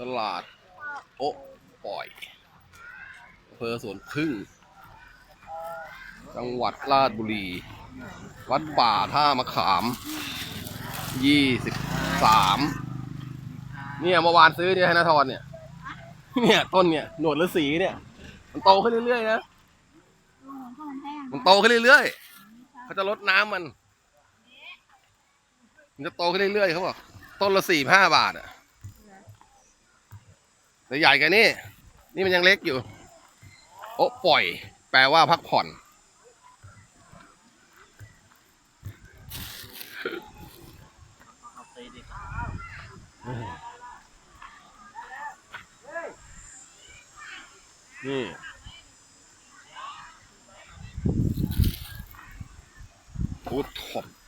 ตลาด โอ๊ะปล่อยอำเภอสวนพึ่ง จังหวัดราชบุรี วัดป่าท่ามะขาม ยี่สิบสามเนี่ยเมื่อวานซื้อเนี่ยให้นาทรเนี่ย เนี่ยต้นเนี่ยหนวดฤาษีเนี่ย มันโตขึ้นเรื่อยๆนะ มันโตขึ้นเรื่อยๆเขาจะลดน้ำมัน มันจะโตขึ้นเรื่อยๆเขาบอกต้นละสี่ห้าบาทอะ แต่ใหญ่กันนี่ นี่มันยังเล็กอยู่ โอ้ปล่อย แปลว่าพักผ่อน นี่ฟูดท็อป